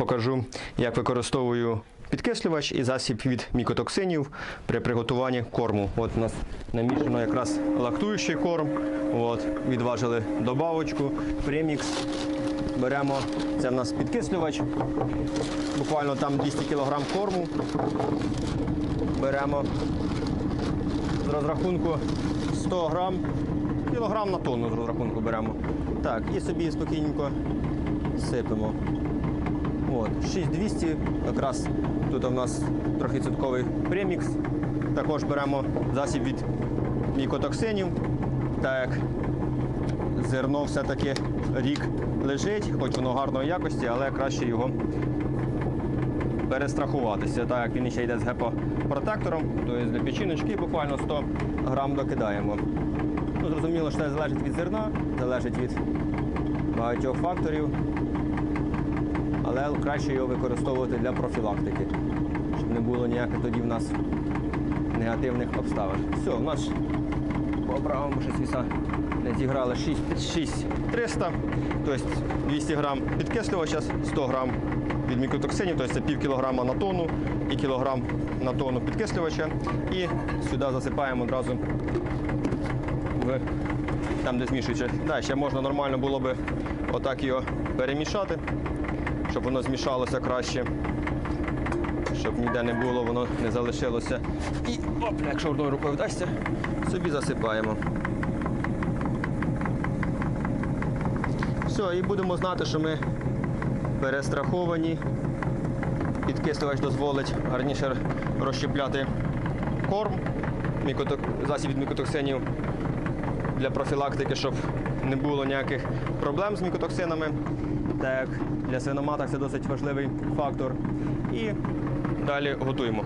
покажу, як використовую підкислювач і засіб від мікотоксинів при приготуванні корму. От у нас намішано якраз лактуючий корм. От, відважили добавочку, премікс. Беремо, це в нас підкислювач, буквально там 200 кг корму. Беремо з розрахунку 100 грам, кілограм на тонну з розрахунку беремо. Так, і собі спокійненько сипемо. От, 6200, якраз тут у нас трохи премікс. Також беремо засіб від мікотоксинів. Так як зерно все-таки рік лежить, хоч воно гарної якості, але краще його перестрахуватися. Так як він ще йде з гепопротектором, тобто для печіночки буквально 100 грам докидаємо. Ну, зрозуміло, що це залежить від зерна, залежить від багатьох факторів, але краще його використовувати для профілактики, щоб не було ніяких тоді в нас негативних обставин. Все, у нас по правому щось віса не зіграли 6300, тобто 200 грам підкислювача, 100 грам від мікротоксинів, тобто це пів кілограма на тонну і кілограм на тонну підкислювача. І сюди засипаємо одразу в там, де змішується. Да, ще можна нормально було би отак його перемішати, щоб воно змішалося краще. Щоб ніде не було, воно не залишилося. І оп, якщо одною рукою вдасться, собі засипаємо. Все, і будемо знати, що ми перестраховані. Підкислювач дозволить гарніше розщепляти корм, засіб від мікотоксинів для профілактики, щоб не було ніяких проблем з мікотоксинами. Так для свиноматок це досить важливий фактор. І далі готуємо.